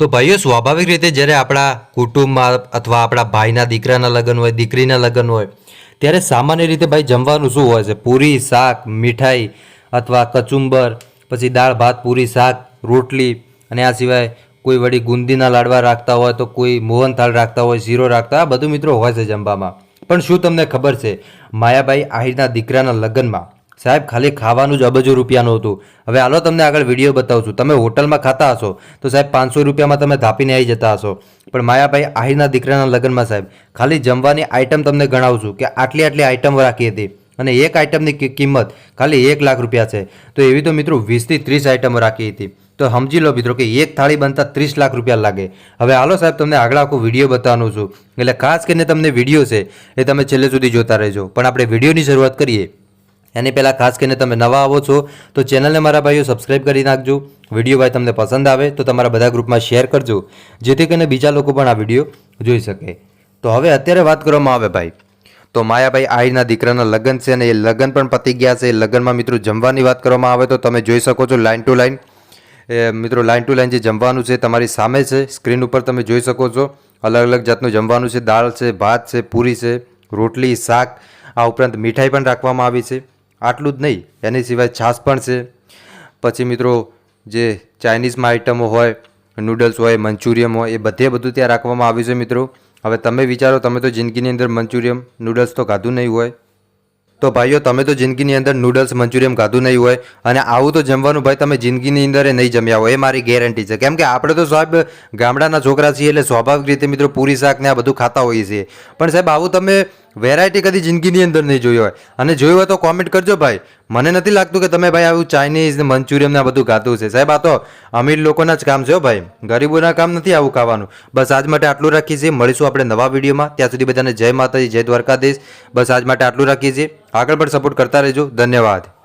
તો ભાઈઓ, સ્વાભાવિક રીતે જ્યારે આપણા કુટુંબમાં અથવા આપણા ભાઈના દીકરાના લગ્ન હોય, દીકરીના લગ્ન હોય, ત્યારે સામાન્ય રીતે ભાઈ જમવાનું શું હોય છે? પૂરી શાક, મીઠાઈ અથવા કચુંબર, પછી દાળ, ભાત, પૂરી શાક, રોટલી અને આ સિવાય કોઈ વળી ગુંદીના લાડવા રાખતા હોય તો કોઈ મોહનથાળ રાખતા હોય, શીરો રાખતા આ બધું મિત્રો હોય છે જમવામાં. પણ શું તમને ખબર છે? માયાભાઈ આહિરના દીકરાના લગ્નમાં સાહેબ, ખાલી ખાવાનું જ અબજો રૂપિયાનું હતું. હવે હાલો તમને આગળ વીડિયો બતાવું છું તમે હોટલમાં ખાતા હશો તો સાહેબ પાંચસો રૂપિયામાં તમે ધાપીને આવી જતા હશો. પણ માયાભાઈ, આહિરના દીકરાના લગ્નમાં સાહેબ, ખાલી જમવાની આઈટમ તમને ગણાવું છું કે આટલી આટલી આઈટમ રાખી હતી. અને એક આઈટમની કિંમત ખાલી એક લાખ રૂપિયા છે. તો એવી તો મિત્રો વીસથી ત્રીસ આઈટમો રાખી હતી. તો સમજી લો મિત્રો કે એક થાળી બનતા ત્રીસ લાખ રૂપિયા લાગે. હવે હાલો સાહેબ, તમને આગળ આખો વીડિયો બતાવવાનું છું. એટલે ખાસ કરીને તમને વીડિયો છે એ તમે છેલ્લે સુધી જોતા રહેજો. પણ આપણે વિડીયોની શરૂઆત કરીએ. એની પહેલાં ખાસ કરીને તમે નવા આવો છો, તો ચેનલને મારા ભાઈઓ સબસ્ક્રાઇબ કરી નાખજો. વીડિયો ભાઈ તમને પસંદ આવે, તો તમારા બધા ગ્રુપમાં શેર કરજો, જેથી કરીને બીજા લોકો પણ આ વીડિયો જોઈ શકે. તો હવે અત્યારે વાત કરવામાં આવે ભાઈ. તો માયાભાઈ આહિરના દીકરાના લગ્ન છે અને એ લગ્ન પણ પતી ગયા છે. એ લગ્નમાં મિત્રો જમવાની વાત કરવામાં આવે તો તમે જોઈ શકો છો લાઇન ટુ લાઇન મિત્રો લાઇન ટુ લાઇન જે જમવાનું છે તમારી સામે છે. સ્ક્રીન ઉપર તમે જોઈ શકો છો. અલગ અલગ જાતનું જમવાનું છે. દાળ છે, ભાત છે, પૂરી છે, રોટલી, શાક. આ ઉપરાંત મીઠાઈ પણ રાખવામાં આવી છે. આટલું જ નહીં, એની સિવાય છાશ પણ છે. પછી મિત્રો, જે ચાઇનીઝમાં આઇટમો હોય, નૂડલ્સ હોય, મંચુરિયમ હોય, એ બધે બધું ત્યાં રાખવામાં આવ્યું છે મિત્રો. હવે તમે વિચારો, તમે તો જિંદગીની અંદર મંચુરિયમ, નૂડલ્સ તો ખાધું નહીં હોય. તો ભાઈઓ, તમે તો જિંદગીની અંદર નૂડલ્સ, મંચુરિયમ ખાધું નહીં હોય અને આવું તો જમવાનું ભાઈ તમે જિંદગીની અંદર નહીં જમ્યા હોય, એ મારી ગેરંટી છે. કેમ કે આપણે તો સાહેબ ગામડાના છોકરા છીએ એટલે સ્વાભાવિક રીતે મિત્રો પૂરી શાક ને આ બધું ખાતા હોઈએ છીએ. પણ સાહેબ, આવું તમે વેરાયટી કદી જિંદગીની અંદર નહીં જોયો હોય. અને જોયું હોય તો કોમેન્ટ કરજો ભાઈ. મને નથી લાગતું કે તમે ભાઈ આવું ચાઇનીઝ ને મંચુરિયમ ને આ બધું ખાતું છે સાહેબ, આ તો અમીર લોકોના જ કામ છે ભાઈ. ગરીબોના કામ નથી આવું ખાવાનું. બસ આજ માટે આટલું રાખીએ છીએ. મળીશું આપણે નવા વિડીયોમાં. ત્યાં સુધી બધાને જય માતાજી, જય દ્વારકાધીશ. બસ આજ માટે આટલું રાખીએ છીએ. આગળ પણ સપોર્ટ કરતા રહેજો. ધન્યવાદ.